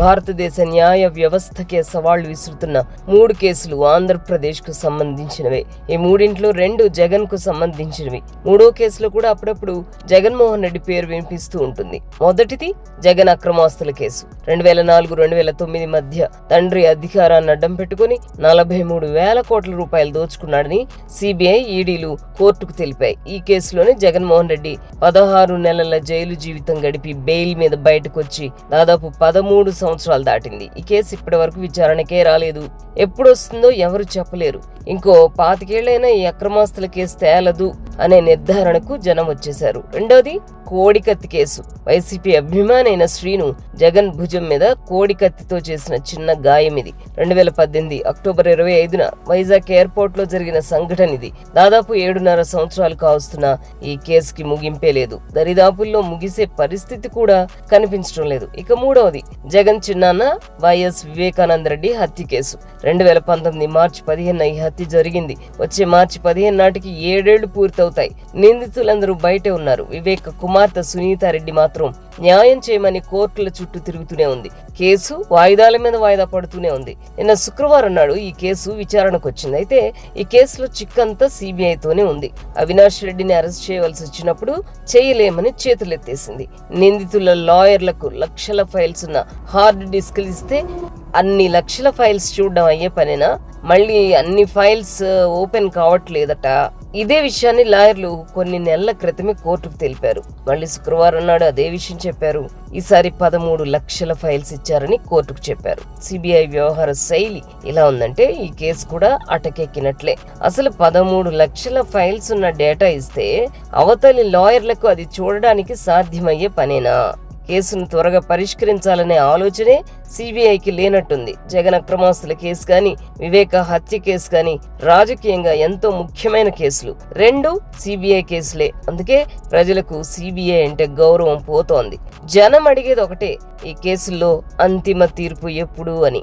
భారతదేశ న్యాయ వ్యవస్థకే సవాళ్ళు విసురుతున్న మూడు కేసులు ఆంధ్రప్రదేశ్కు సంబంధించినవే. ఈ మూడింట్లో రెండు జగన్కు సంబంధించినవి. మూడో కేసులో కూడా అప్పుడప్పుడు జగన్మోహన్ రెడ్డి పేరు వినిపిస్తూ ఉంటుంది. మొదటిది జగన్ అక్రమాస్తుల కేసు. రెండు వేల నాలుగు రెండు వేల తొమ్మిది మధ్య తండ్రి అధికారాన్ని అడ్డం పెట్టుకుని నలభై మూడు వేల కోట్ల రూపాయలు దోచుకున్నాడని సిబిఐ ఈడీలు కోర్టుకు తెలిపాయి. ఈ కేసులోనే జగన్మోహన్ రెడ్డి పదహారు నెలల జైలు జీవితం గడిపి బెయిల్ మీద బయటకొచ్చి దాదాపు పదమూడు సంవత్సరాలు దాటింది. ఈ కేసు ఇప్పటి వరకు విచారణకే రాలేదు. ఎప్పుడు వస్తుందో ఎవరు చెప్పలేరు. ఇంకో పాతికేళ్ళైనా ఈ అక్రమాస్తుల కేసు తేలదు. అనే నిర్ధారణకు జనం వచ్చేశారు. రెండోది కోడికత్తి కేసు. వైసీపీ అభిమానైన శ్రీను జగన్ భుజం మీద కోడికత్తితో చేసిన చిన్న గాయం ఇది. రెండు వేల పద్దెనిమిది అక్టోబర్ ఇరవై ఐదున వైజాగ్ ఎయిర్పోర్ట్లో జరిగిన సంఘటన ఇది. దాదాపు ఏడున్నర సంవత్సరాలు కావస్తున్న ఈ కేసుకి ముగింపే లేదు. దరిదాపుల్లో ముగిసే పరిస్థితి కూడా కనిపించడం లేదు. ఇక మూడవది జగన్ చిన్నాన్న వైఎస్ వివేకానంద రెడ్డి హత్య కేసు. రెండు వేల పంతొమ్మిది మార్చి పదిహేను ఈ హత్య జరిగింది. వచ్చే మార్చి పదిహేను నాటికి ఏడేళ్ళు పూర్తవుతాయి నిందితులందరూ బయటే ఉన్నారు. వివేక్ కుమార్తె సునీతారెడ్డి మాత్రం న్యాయం చేయమని కోర్టుల చుట్టూ తిరుగుతూనే ఉంది. కేసు వాయిదాల మీద వాయిదా పడుతూనే ఉంది. నిన్న శుక్రవారం నాడు ఈ కేసు విచారణకు వచ్చింది అయితే ఈ కేసులో చిక్కంతా సిబిఐతోనే ఉంది. అవినాష్ రెడ్డిని అరెస్ట్ చేయవలసి వచ్చినప్పుడు చేయలేమని చేతులెత్తేసింది. నిందితుల లాయర్లకు లక్షల ఫైల్స్ ఉన్న హార్డ్ డిస్క్లు ఇస్తే అన్ని లక్షల ఫైల్స్ చూడడం అయ్యే పనేనా? మళ్ళీ అన్ని ఫైల్స్ ఓపెన్ uh, కావట్లేదట. ఇదే విషయాన్ని లాయర్లు కొన్ని నెలల క్రితమే కోర్టుకు తెలిపారు. మళ్ళీ శుక్రవారం నాడు అదే విషయం చెప్పారు. ఈసారి పదమూడు లక్షల ఫైల్స్ ఇచ్చారని కోర్టుకు చెప్పారు. సిబిఐ వ్యవహార శైలి ఇలా ఉందంటే ఈ కేసు కూడా అటకెక్కినట్లే. అసలు పదమూడు లక్షల ఫైల్స్ ఉన్న డేటా ఇస్తే అవతలి లాయర్లకు అది చూడడానికి సాధ్యమయ్యే పనేనా? కేసును త్వరగా పరిష్కరించాలనే ఆలోచనే సిబిఐకి లేనట్టుంది. జగన్ అక్రమాస్తుల కేసు కానీ వివేక హత్య కేసు కానీ రాజకీయంగా ఎంతో ముఖ్యమైన కేసులు. రెండు సిబిఐ కేసులే. అందుకే ప్రజలకు సిబిఐ అంటే గౌరవం పోతోంది. జనం అడిగేది ఒకటే ఈ కేసుల్లో అంతిమ తీర్పు ఎప్పుడు అని.